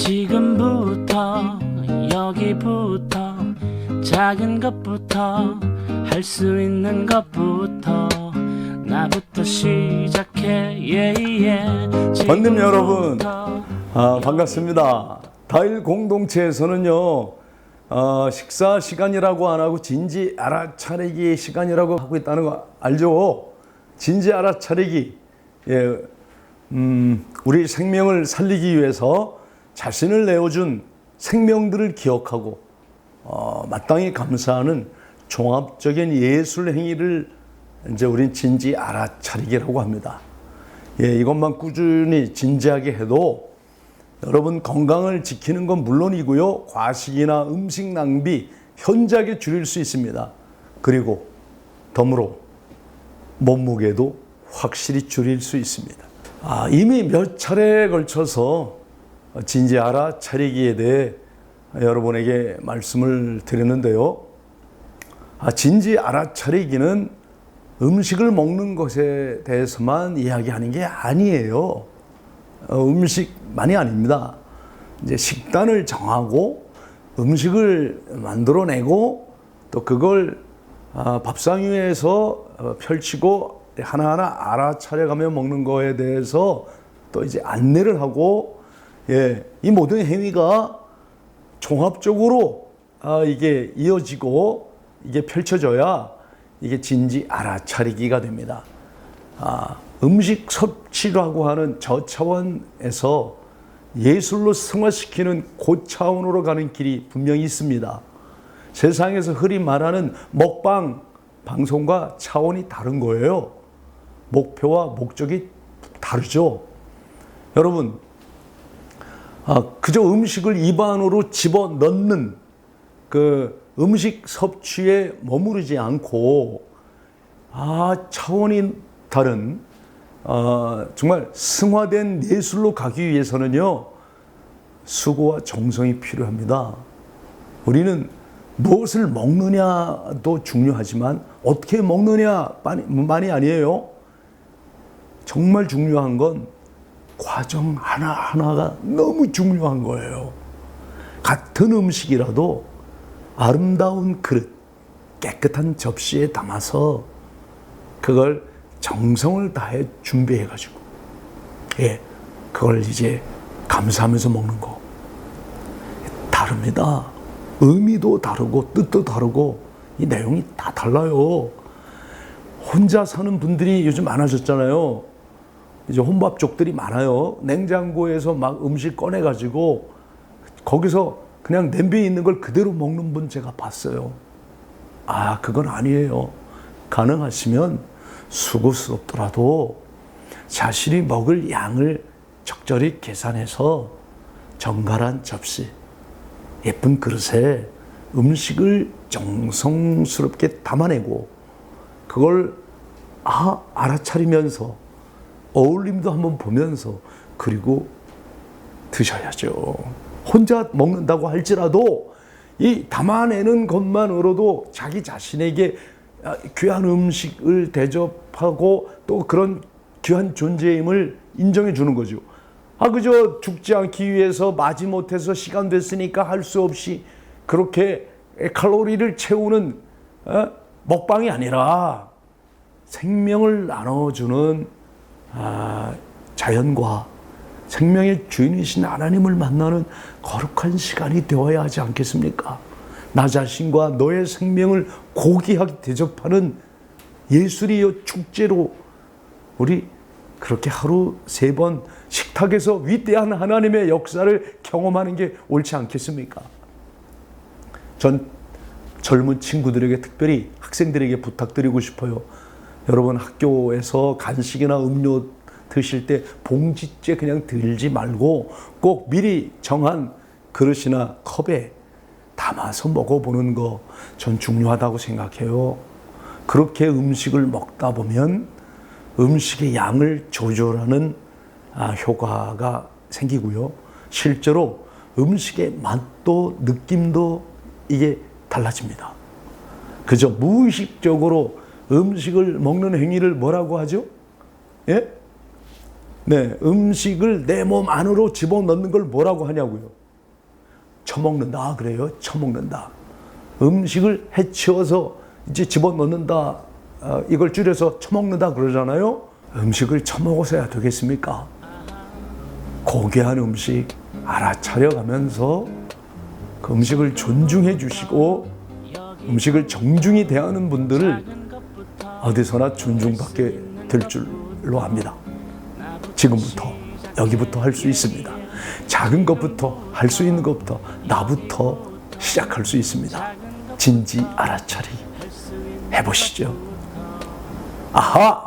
지금부터 여기부터 작은 것부터 할 수 있는 것부터 나부터 시작해 yeah, 관님 여러분, 아, 반갑습니다. 다일 공동체에서는요, 어, 식사 시간이라고 안 하고 진지 알아차리기 시간이라고 하고 있다는 거 알죠? 진지 알아차리기. 예, 음, 우리 생명을 살리기 위해서 자신을 내어준 생명들을 기억하고 어, 마땅히 감사하는 종합적인 예술 행위를 이제 우린 진지 알아차리기라고 합니다. 예, 이것만 꾸준히 진지하게 해도 여러분 건강을 지키는 건 물론이고요. 과식이나 음식 낭비 현저하게 줄일 수 있습니다. 그리고 덤으로 몸무게도 확실히 줄일 수 있습니다. 아, 이미 몇 차례에 걸쳐서 진지 알아차리기에 대해 여러분에게 말씀을 드렸는데요. 아, 진지 알아차리기는 음식을 먹는 것에 대해서만 이야기하는 게 아니에요. 어, 음식만이 아닙니다. 이제 식단을 정하고 음식을 만들어내고 또 그걸 아, 밥상 위에서 어, 펼치고 하나하나 알아차려가며 먹는 거에 대해서 또 이제 안내를 하고 예, 이 모든 행위가 종합적으로 아, 이게 이어지고 이게 펼쳐져야 이게 진지 알아차리기가 됩니다. 아, 음식 섭취라고 하는 저 차원에서 예술로 승화시키는 고차원으로 가는 길이 분명히 있습니다. 세상에서 흔히 말하는 먹방 방송과 차원이 다른 거예요. 목표와 목적이 다르죠. 여러분, 아, 그저 음식을 입안으로 집어 넣는 그 음식 섭취에 머무르지 않고 아 차원이 다른 어, 정말 승화된 예술로 가기 위해서는요 수고와 정성이 필요합니다. 우리는 무엇을 먹느냐도 중요하지만 어떻게 먹느냐만이 아니에요. 정말 중요한 건 과정 하나하나가 너무 중요한 거예요. 같은 음식이라도 아름다운 그릇, 깨끗한 접시에 담아서 그걸 정성을 다해 준비해가지고, 예, 그걸 이제 감사하면서 먹는 거. 다릅니다. 의미도 다르고, 뜻도 다르고, 이 내용이 다 달라요. 혼자 사는 분들이 요즘 많아졌잖아요. 이제 혼밥족들이 많아요. 냉장고에서 막 음식 꺼내가지고, 거기서 그냥 냄비에 있는 걸 그대로 먹는 분 제가 봤어요. 아, 그건 아니에요. 가능하시면 수고스럽더라도 자신이 먹을 양을 적절히 계산해서 정갈한 접시, 예쁜 그릇에 음식을 정성스럽게 담아내고 그걸 아, 알아차리면서 어울림도 한번 보면서 그리고 드셔야죠. 혼자 먹는다고 할지라도 이 담아내는 것만으로도 자기 자신에게 귀한 음식을 대접하고 또 그런 귀한 존재임을 인정해 주는 거죠. 아, 그저 죽지 않기 위해서 마지못해서 시간 됐으니까 할 수 없이 그렇게 칼로리를 채우는 어? 먹방이 아니라 생명을 나눠주는 아, 자연과 생명의 주인이신 하나님을 만나는 거룩한 시간이 되어야 하지 않겠습니까? 나 자신과 너의 생명을 고귀하게 대접하는 예술이요 축제로 우리 그렇게 하루 세 번 식탁에서 위대한 하나님의 역사를 경험하는 게 옳지 않겠습니까? 전 젊은 친구들에게 특별히 학생들에게 부탁드리고 싶어요. 여러분 학교에서 간식이나 음료 드실 때 봉지째 그냥 들지 말고 꼭 미리 정한 그릇이나 컵에 담아서 먹어보는 거 전 중요하다고 생각해요. 그렇게 음식을 먹다 보면 음식의 양을 조절하는 아, 효과가 생기고요. 실제로 음식의 맛도 느낌도 이게 달라집니다. 그저 무의식적으로 음식을 먹는 행위를 뭐라고 하죠? 예? 네, 음식을 내 몸 안으로 집어넣는 걸 뭐라고 하냐고요? 처먹는다 그래요. 처먹는다. 음식을 해치워서 이제 집어넣는다. 어, 이걸 줄여서 처먹는다 그러잖아요. 음식을 처먹어서야 되겠습니까? 고귀한 음식 알아차려 가면서 그 음식을 존중해 주시고 음식을 정중히 대하는 분들을 어디서나 존중받게 될 줄로 압니다. 지금부터 여기부터 할 수 있습니다. 작은 것부터 할 수 있는 것부터 나부터 시작할 수 있습니다. 진지 알아차리 해보시죠. 아하!